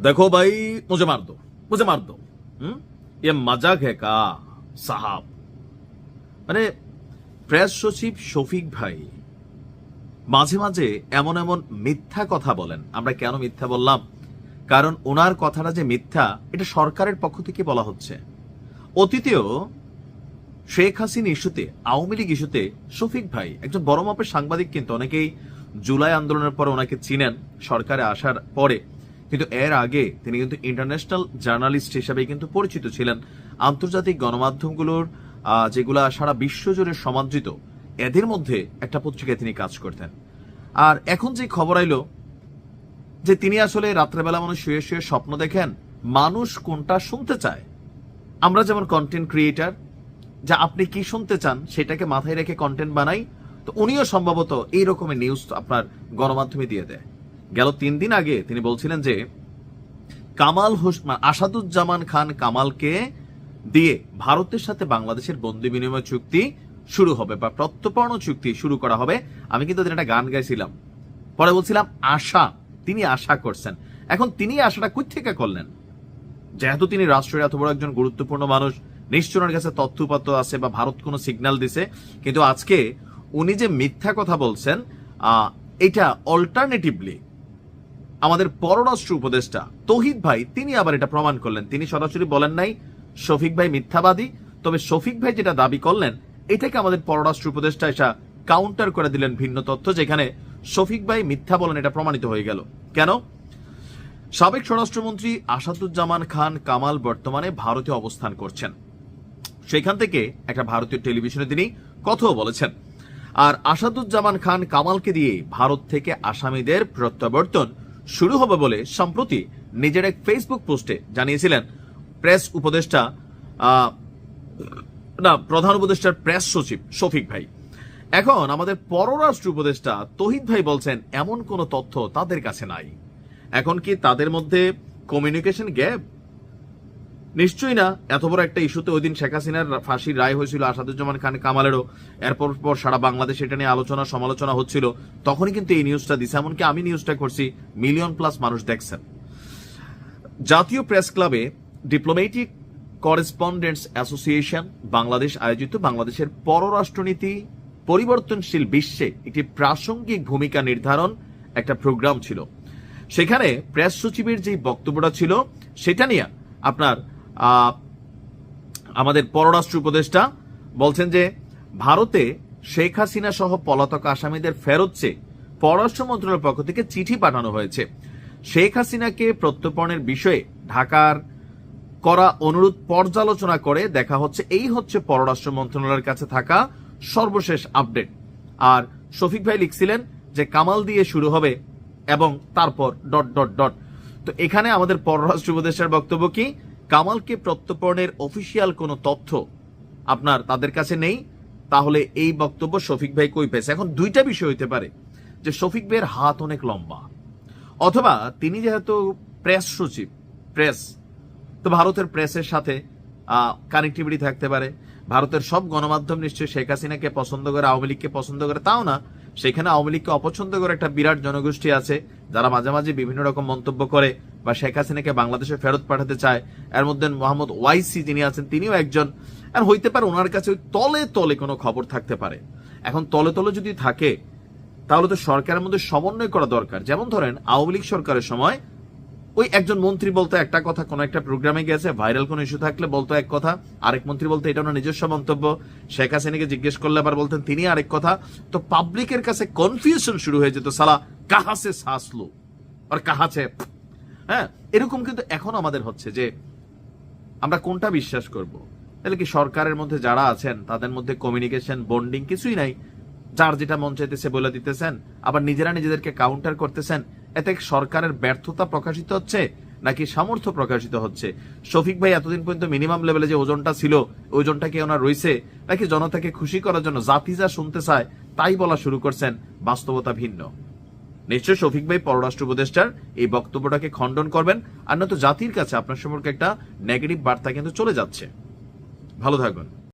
देखो भाई मुझे मार दो मुझे मार दो हम्म? ये मजाक है का साहब মানে প্রেস সচিব শফিক ভাই মাঝে মাঝে এমন এমন মিথ্যা কথা বলেন আমরা কেন মিথ্যা বললাম কারণ ওনার কথাটা যে মিথ্যা এটা সরকারের পক্ষ থেকে বলা হচ্ছে অতীতেও শেখ হাসিনা ইস্যুতে আওয়ামী লীগ ইস্যুতে শফিক ভাই একজন বড় মাপের সাংবাদিক কিন্তু অনেকেই জুলাই আন্দোলনের পরে ওনাকে চিনেন সরকারে আসার পরে কিন্তু এর আগে তিনি কিন্তু ইন্টারন্যাশনাল জার্নালিস্ট হিসেবে কিন্তু পরিচিত ছিলেন। আন্তর্জাতিক গণমাধ্যমগুলোর যেগুলা সারা বিশ্বজুড়ে সমাদৃত, এদের মধ্যে একটা পত্রিকায় তিনি কাজ করতেন। আর এখন যে খবর আইলো, যে তিনি আসলে রাত্রেবেলা মানুষ শুয়ে শুয়ে স্বপ্ন দেখেন, মানুষ কোনটা শুনতে চায়? আমরা যেমন কন্টেন্ট ক্রিয়েটার যা আপনি কি শুনতে চান সেটাকে মাথায় রেখে কন্টেন্ট বানাই, তো উনিও সম্ভবত এই রকমের নিউজ আপনার গণমাধ্যমে দিয়ে দেয়। গেল তিন দিন আগে তিনি বলছিলেন যে, কামাল হোস, মা- আসাদুজ্জামান খান কামালকে দিয়ে ভারতের সাথে বাংলাদেশের বন্দি বিনিময় চুক্তি শুরু হবে বা প্রত্যর্পণ চুক্তি শুরু করা হবে। আমি কিন্তু একটা গান গাইছিলাম। পরে বলছিলাম, আশা, তিনি আশা করছেন। এখন তিনি আশাটা কই থেকে করলেন? যেহেতু তিনি রাষ্ট্রের এত বড় একজন গুরুত্বপূর্ণ মানুষ, নিশ্চয় কাছে তথ্যপাত্র আছে বা ভারত কোনো সিগন্যাল দিছে। কিন্তু আজকে উনি যে মিথ্যা কথা বলছেন এটা অল্টারনেটিভলি আমাদের পররাষ্ট্র উপদেষ্টা তৌহিদ ভাই, তিনি আবার এটা প্রমাণ করলেন। তিনি সরাসরি বলেন নাই, শফিক ভাই মিথ্যাবাদী। তবে শফিক ভাই যেটা দাবি করলেন, এটাকে আমাদের পররাষ্ট্র উপদেষ্টা এসা কাউন্টার করে দিলেন ভিন্ন তথ্য, যেখানে শফিক ভাই মিথ্যা বলেন এটা প্রমাণিত হয়ে গেল। কেন? সাবেক স্বরাষ্ট্রমন্ত্রী আসাদুজ্জামান খান কামাল বর্তমানে ভারতে অবস্থান করছেন। সেখান থেকে একটা ভারতীয় টেলিভিশনে তিনি কথাও বলেছেন। আর আসাদুজ্জামান খান কামালকে দিয়ে ভারত থেকে আসামিদের প্রত্যাবর্তন শুরু হবে বলে সম্প্রতি নিজের এক ফেসবুক পোস্টে জানিয়েছিলেন প্রেস উপদেষ্টা না, প্রধান উপদেষ্টার প্রেস সচিব শফিক ভাই। এখন আমাদের পররাষ্ট্র উপদেষ্টা তহিদ ভাই বলছেন, এমন কোনো তথ্য তাদের কাছে নাই। এখন কি তাদের মধ্যে কমিউনিকেশন গ্যাপ নিশ্চয়ই না। এত বড় একটা ইস্যুতে ওই দিন শেখ হাসিনার ফাঁসির রায় হয়েছিল, আসাদুজ্জামান খান কামালেরও। এরপর পর সারা বাংলাদেশ এটা নিয়ে আলোচনা, সমালোচনা হচ্ছিল। তখনই কিন্তু এই নিউজটা দিছে। এমনকি আমি নিউজটা করছি মিলিয়ন প্লাস মানুষ দেখছেন। জাতীয় প্রেস ক্লাবে ডিপ্লোমেটিক করেসপন্ডেন্টস অ্যাসোসিয়েশন বাংলাদেশ আয়োজিত বাংলাদেশের পররাষ্ট্রনীতি পরিবর্তনশীল বিশ্বে একটি প্রাসঙ্গিক ভূমিকা নির্ধারণ একটা প্রোগ্রাম ছিল। সেখানে প্রেস সচিবের যে বক্তব্যটা ছিল, সেটা নিয়ে আপনার আমাদের পররাষ্ট্র উপদেষ্টা বলছেন যে ভারতে শেখ হাসিনা সহ পলাতক আসামিদের ফেরত চেয়ে পররাষ্ট্র মন্ত্রণালয়ের পক্ষ থেকে চিঠি পাঠানো হয়েছে। শেখ হাসিনাকে প্রত্যর্পণের বিষয়ে ঢাকার করা অনুরোধ পর্যালোচনা করে দেখা হচ্ছে, এই হচ্ছে পররাষ্ট্র মন্ত্রণালয়ের কাছে থাকা সর্বশেষ আপডেট। আর শফিক ভাই লিখছিলেন যে কামাল দিয়ে শুরু হবে এবং তারপর ডট ডট ডট। তো এখানে আমাদের পররাষ্ট্র উপদেষ্টার বক্তব্য কি? কামালকে প্রত্যর্পণের অফিসিয়াল কোনো তথ্য আপনার তাদের কাছে নেই? তাহলে এই বক্তব্য শফিক ভাই কই পেয়েছে? এখন দুইটা বিষয় হইতে পারে, যে শফিক ভাইয়ের হাত অনেক লম্বা, অথবা তিনি যেহেতু প্রেস সচিব, প্রেস, তো ভারতের প্রেসের সাথে কানেক্টিভিটি থাকতে পারে। ভারতের সব গণমাধ্যম নিশ্চয়ই শেখ হাসিনাকে পছন্দ করে, আওয়ামী লীগকে পছন্দ করে, তাও না, সেখানে আওয়ামী লীগকে অপছন্দ করে একটা বিরাট জনগোষ্ঠী আছে, যারা মাঝে মাঝে বিভিন্ন রকম মন্তব্য করে। বা শেখ হাসিনাকে বাংলাদেশে ফেরত পাঠাতে চায়, এর মধ্যে মোহাম্মদ ওয়াইসি যিনি আছেন, তিনিও একজন। আর হইতে পারে ওনার কাছে ওই তলে তলে কোনো খবর থাকতে পারে। এখন তলে তলে যদি থাকে, তাহলে তো সরকারের মধ্যে সমন্বয় করা দরকার। যেমন ধরেন, আওয়ামী লীগ সরকারের সময় ওই একজন মন্ত্রী বলতো একটা কথা, কোন একটা প্রোগ্রামে গেছে, ভাইরাল কোন ইস্যু থাকলে বলতো এক কথা, আরেক মন্ত্রী বলতো এটা ওনার নিজস্ব মন্তব্য। শেখ হাসিনাকে জিজ্ঞেস করলে আবার বলতেন, তিনি আরেক কথা। তো পাবলিকের কাছে কনফিউশন শুরু হয়ে যেত, সালা, কাহাসে সাসলো? আর কাহাছে হ্যাঁ এরকম কিন্তু এখন আমাদের হচ্ছে যে আমরা কোনটা বিশ্বাস করব? তাহলে কি সরকারের মধ্যে যারা আছেন, তাদের মধ্যে কমিউনিকেশন বন্ডিং কিছুই নাই? যার যেটা মন চাইতেছে বলে দিতেছেন, আবার নিজেরা নিজেদেরকে কাউন্টার করতেছেন, এতে সরকারের ব্যর্থতা প্রকাশিত হচ্ছে নাকি সামর্থ্য প্রকাশিত হচ্ছে? শফিক ভাই, এতদিন পর্যন্ত মিনিমাম লেভেলে যে ওজনটা ছিল, ওজনটা কি ওনার রয়েছে নাকি জনতাকে খুশি করার জন্য জাতি যা শুনতে চায়, তাই বলা শুরু করছেন, বাস্তবতা ভিন্ন। নিশ্চয় শফিক ভাই, পররাষ্ট্র উপদেষ্টার এই বক্তব্যটাকে খণ্ডন করবেন। আর নয়তো জাতির কাছে আপনার সম্পর্কে একটা নেগেটিভ বার্তা কিন্তু চলে যাচ্ছে। ভালো থাকবেন।